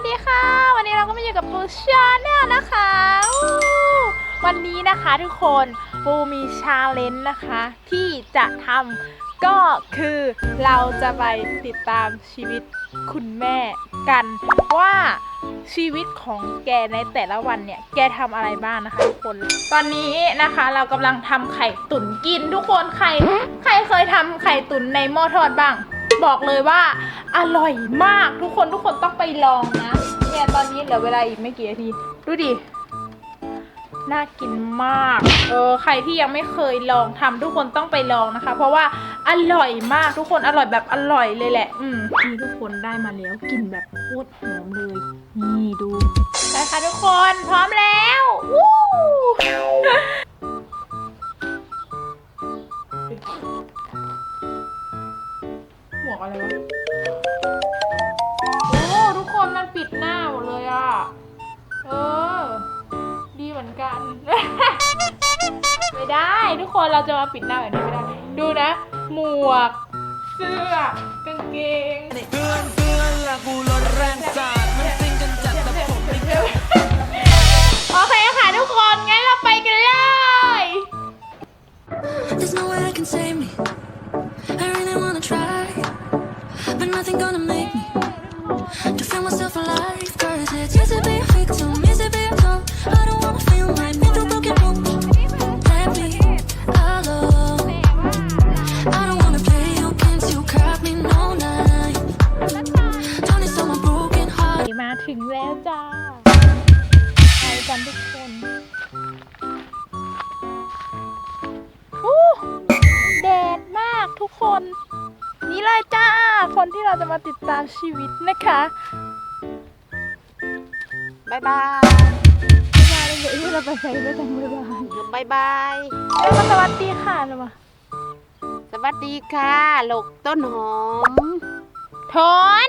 วัสดีค่ะ วันนี้เราก็มาอยู่กับปูชาแนลนะคะ วันนี้นะคะทุกคนปูมีชาเลนจ์นะคะ ที่จะทำก็คือเราจะไปติดตามชีวิตคุณแม่กัน ว่าชีวิตของแกในแต่ละวันเนี่ย แกทำอะไรบ้างนะคะทุกคน ตอนนี้นะคะเรากำลังทำไข่ตุ๋นกินทุกคนใครใครเคยทำไข่ตุ๋นในหม้อทอดบ้าง บอกเลยว่า อร่อยมากทุกคนทุกคนต้องไปลองนะ เนี่ยตอนนี้เหลือเวลาอีกไม่กี่นาที ดูดิ น่ากินมาก เออใครที่ยังไม่เคยลองทำทุกคนต้องไปลองนะคะ เพราะว่าอร่อยมากทุกคนอร่อยแบบอร่อยเลยแหละ อืมนี่ทุกคนได้มาแล้วกลิ่นแบบโคตรหอมเลย นี่ดูได้ค่ะทุกคนพร้อมแล้ววู้ กอะไรวะโอ้ทุกคนมันปิดหน้าหมดเลยอะ เออ ดีเหมือนกัน ไม่ได้ทุกคนเราจะมาปิดหน้าแบบนี้ไม่ได้ ดูนะ หมวก เสื้อกางเกงเพื่อนเพื่อนละกูรถแรงสาดมันซิงกันจัดแต่ผมไม่เโอเคค่ะทุกคนงั้นเราไปกันเลย There's no way I can save me. But nothing gonna make me to feel myself alive. Cause it's easy being a victim, easy being told. I don't wanna feel like me through broken homes. Let me alone. I don't wanna play your games, you caught me no night. Trying to solve my broken heart. มาถึงแล้วจ้าไปกันทุกคนอู้แดดมากทุกคนนี่เลยจ้า คนที่เราจะมาติดตามชีวิตนะคะบายบายมาเลยเดี๋ยวเราไปใส่ด้วยกันบ๊ายบายบายบายเอ้ยมาสวัสดีค่ะเลยวะสวัสดีค่ะลูกต้นหอม ถอน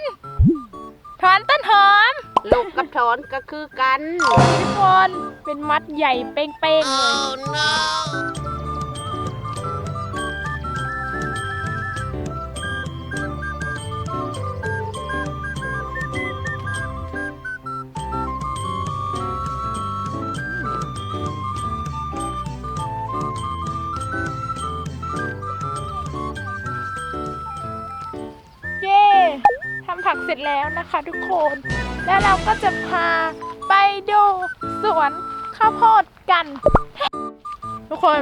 ถอนต้นหอมลูกกับถอนก็คือกันทุกคนเป็นมัดใหญ่เป้งๆเลยเสร็จแล้วนะคะทุกคน แล้วเราก็จะพาไปดูสวนข้าวโพดกัน ทุกคน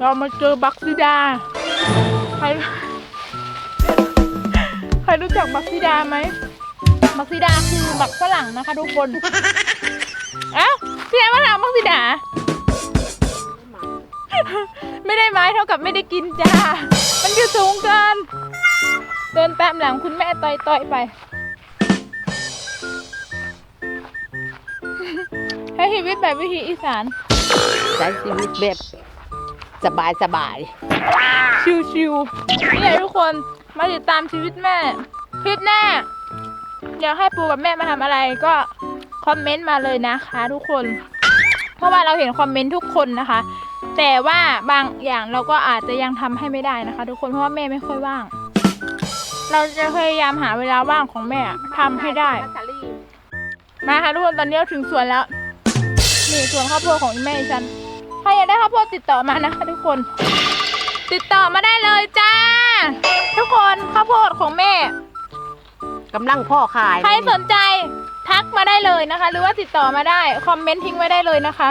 เรามาเจอบักซิดา ใคร ใครรู้จักบักซิดาไหมบักซิดาคือบักฝรั่งนะคะทุกคน เอ้าพี่แอมมาถาบักซิดา ไม่ได้ไม้เท่ากับไม่ได้กินจ้า มันอยู่สูงเกิน เดินตามหลังคุณแม่ต่อยๆไป ให้ชีวิตแบบวิถีอีสาน ใช้ชีวิตแบบสบายสบายชิวๆนี่แหละทุกคนมาติดตามชีวิตแม่คลิปหน้าอยากให้ปูกับแม่มาทำอะไรก็คอมเมนต์มาเลยนะคะ ทุกคน เพราะว่าเราเห็นคอมเมนต์ทุกคนนะคะ แต่ว่าบางอย่างเราก็อาจจะยังทำให้ไม่ได้นะคะ ทุกคนเพราะว่าแม่ไม่ค่อยว่าง เราจะพยายามหาเวลาว่างของแม่ทำให้ได้มาค่ะทุกคนตอนนี้เราถึงสวนแล้ว นี่สวนข้าวโพดของอีแม่ฉัน ใครอยากได้ข้าวโพดติดต่อมานะคะทุกคน ติดต่อมาได้เลยจ้า ทุกคนข้าวโพดของแม่ กำลังพ่อขายใครสนใจทักมาได้เลยนะคะ หรือว่าติดต่อมาได้ คอมเมนต์ทิ้งไว้ได้เลยนะคะ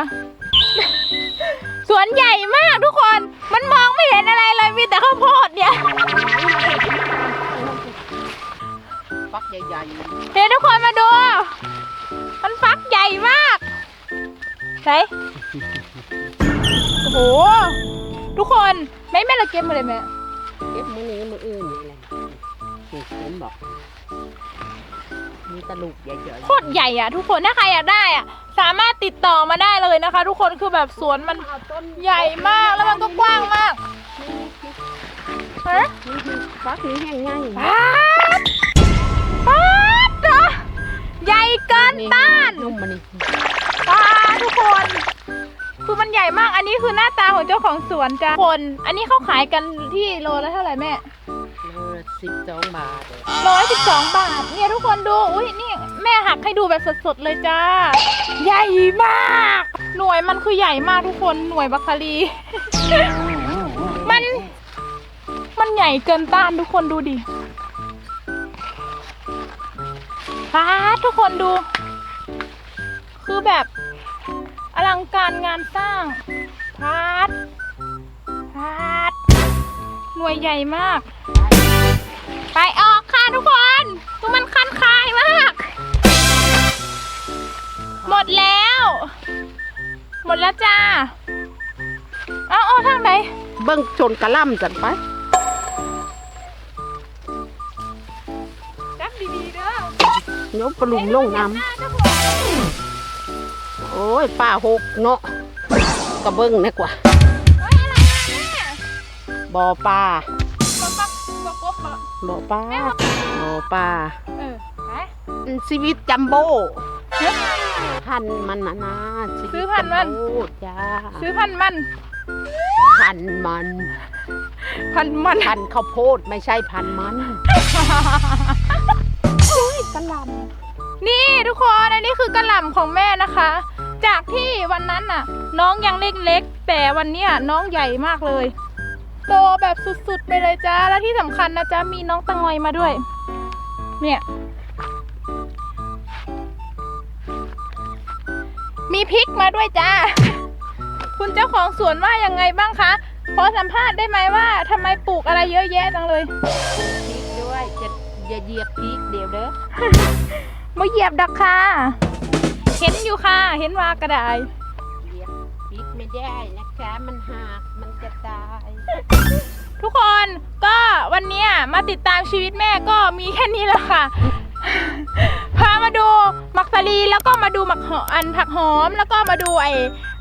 สวนใหญ่มากทุกคนมันมองไม่เห็นอะไรเลยมีแต่ข้าวโพดเนี่ย ฟักใหญ่เดี๋ยวทุกคนมาดู มันฟักใหญ่มากไหนโอ้โห ทุกคนไม่แม่เราเก็บมาเลยแม่ๆเก็บมือนี้มืออื่นนี่แหละนี่ผมบอกมีตะลุกใหญ่โคตรใหญ่อะทุกคนถ้าใครอยากได้อะสามารถติดต่อมาได้เลยนะคะ ทุกคนคือแบบสวนมันๆเอาต้นใหญ่มากแล้วมันก็กว้างมากฮะนี่คือฟักนี้แห้งง่าย ป๊าดป๊าดเหรอ ใหญ่เกินต้านนุ่มมันนี่ป๊าดทุกคน คือมันใหญ่มาก อันนี้คือหน้าตาของเจ้าของสวนจ้ะคน อันนี้เขาขายกันที่โลละเท่าไหร่แม่โลละสิบสองบาทร้อยสิบสองบาท เนี่ยทุกคนดู อุ้ยนี่แม่ให้ดูแบบสดๆเลยจ้า ใหญ่มาก หน่วยมันคือใหญ่มากทุกคน หน่วยบัคคารี มัน มันใหญ่เกินต้านทุกคนดูดิ ฟาดทุกคนดู คือแบบอลังการงานสร้างพาดพาดหน่วยใหญ่มาก ไปออกค่ะทุกคนตูมันคันคายมาก หมดแล้ว หมดแล้วจ้า เอาเอาทางไหน เบิ่งชนกระหล่ำจันไป จับดีๆเด้อ โยมปลุงลงน้หน้าเจ้าของำโอ้ยป้าหกเนาะกระเบิ้งนะกว่าเฮ้ยอะไรมาแม่บ่อปลาบอกปักบอกกบบอกบ่อปลาบ่อปลาเออไปอืมชีวิตจัมโบ้เฮ้ยพันธุ์มันนะนะชีวิตซื้อพันธุ์มันจัโบ้จ้าซื้อพันธุ์มัน พันธุ์มัน พันธุ์มัน พันธุ์ข้าวโพดไม่ใช่พันธุ์มัน กระหล่ำนี่ทุกคนอันนี้คือกระหล่ำของแม่นะคะ จากที่วันนั้นน่ะ น้องยังเล็กๆ แต่วันเนี้ยน้องใหญ่มากเลย โตแบบสุดๆไปเลยจ้าและที่สำคัญนะจ๊ะมีน้องตะงอยมาด้วย เนี่ยมีพริกมาด้วยจ้า คุณเจ้าของสวนว่ายังไงบ้างคะ ขอสัมภาษณ์ได้ไหมว่าทำไมปลูกอะไรเยอะแยะจังเลย พริกด้วยจะ อย่าเหยียบพริกเดี๋ยวเด้อมาเหยียบดักค่ะ เห็นอยู่ค่ะ เห็นว่ากระไดเหยียบพริกไม่ได้นะคะ มันหักมันจะตาย ทุกคนก็วันเนี้ยมาติดตามชีวิตแม่ก็มีแค่นี้แหละค่ะ พามาดูหมักสลีแล้วก็มาดูหมักหออันผักหอมแล้วก็มาดูไอ้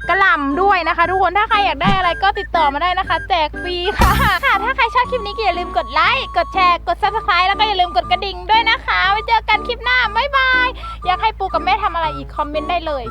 กระหล่ำด้วยนะคะ ทุกคนถ้าใครอยากได้อะไรก็ติดต่อมาได้นะคะ แจกฟรีค่ะค่ะ ถ้าใครชอบคลิปนี้ก็อย่าลืมกดไลค์กดแชร์กด subscribe แล้วก็อย่าลืมกดกระดิ่งด้วยนะคะไว้เจอกันคลิปหน้าบ๊ายบายอยากให้ปูกับแม่ทำอะไรอีกคอมเมนต์ได้เลย